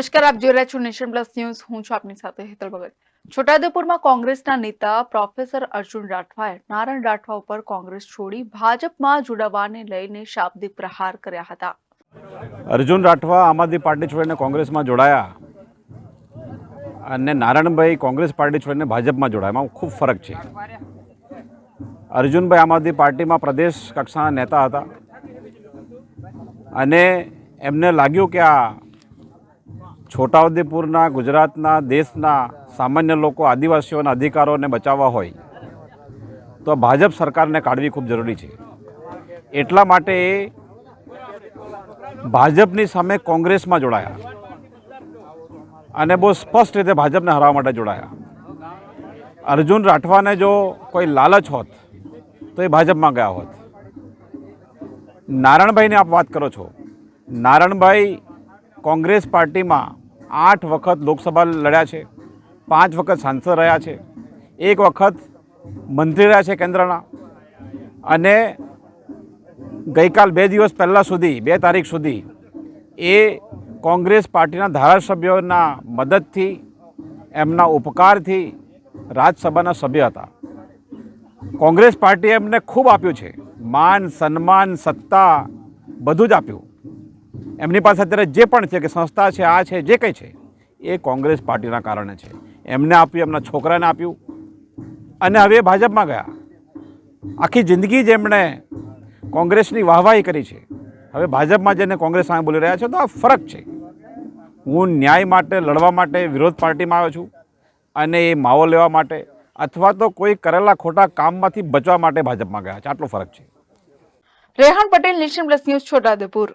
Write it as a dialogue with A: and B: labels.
A: નમસ્કાર, આપ જોઈ રહ્યા છો નેશન પ્લસ ન્યૂઝ. હું છું આપની સાથે હેતલ ભગત. છોટાઉદેપુરમાં કોંગ્રેસના નેતા પ્રોફેસર અર્જુન રાઠવાએ નારાયણ રાઠવા ઉપર કોંગ્રેસ છોડી ભાજપમાં જોડાવાને લઈને શાબ્દિક પ્રહાર કર્યા હતા.
B: અર્જુન રાઠવા આમ આદમી પાર્ટી છોડીને કોંગ્રેસમાં જોડાયા અને નારાયણભાઈ કોંગ્રેસ પાર્ટી છોડીને ભાજપમાં જોડાયા. એમાં ખૂબ ફરક છે. અર્જુનભાઈ આમ આદમી પાર્ટીમાં પ્રદેશ કક્ષાના નેતા હતા અને એમને લાગ્યું કે આ છોટાઉદેપુરના, ગુજરાતના, દેશના સામાન્ય લોકો, આદિવાસીઓના અધિકારોને બચાવવા હોય, તો ભાજપ સરકારને કાઢવી ખૂબ જરૂરી છે. એટલા માટે ભાજપની સામે કોંગ્રેસમાં જોડાયા અને બહુ સ્પષ્ટ રીતે ભાજપને હરાવવા માટે જોડાયા. અર્જુન રાઠવાને જો કોઈ લાલચ હોત, તો એ ભાજપમાં ગયા હોત. નારાયણભાઈની આપ વાત કરો છો. નારાયણભાઈ કોંગ્રેસ પાર્ટીમાં આઠ વખત લોકસભા લડ્યા છે, પાંચ વખત સાંસદ રહ્યા છે, એક વખત મંત્રી રહ્યા છે કેન્દ્રના. અને ગઈકાલ બે દિવસ પહેલાં સુધી, બે તારીખ સુધી એ કોંગ્રેસ પાર્ટીના ધારાસભ્યોના મદદથી, એમના ઉપકારથી રાજ્યસભાના સભ્ય હતા. કોંગ્રેસ પાર્ટીએ એમને ખૂબ આપ્યું છે. માન, સન્માન, સત્તા બધું જ આપ્યું. એમની પાસે અત્યારે જે પણ છે કે સંસ્થા છે, આ છે, જે કંઈ છે, એ કોંગ્રેસ પાર્ટીના કારણે છે. એમને આપ્યું, એમના છોકરાને આપ્યું અને હવે ભાજપમાં ગયા. આખી જિંદગી જેમણે કોંગ્રેસની વાહવાહી કરી છે. હવે ભાજપમાં જઈને કોંગ્રેસ સામે બોલી રહ્યા છે, તો આ ફરક છે. હું ન્યાય માટે, લડવા માટે વિરોધ પાર્ટીમાં આવ્યો છું અને એ માવો લેવા માટે અથવા તો કોઈ કરેલા ખોટા કામમાંથી બચવા માટે ભાજપમાં ગયા છે. આટલો ફરક છે.
A: Rehan Patel, nation plus news, Chhota Udepur.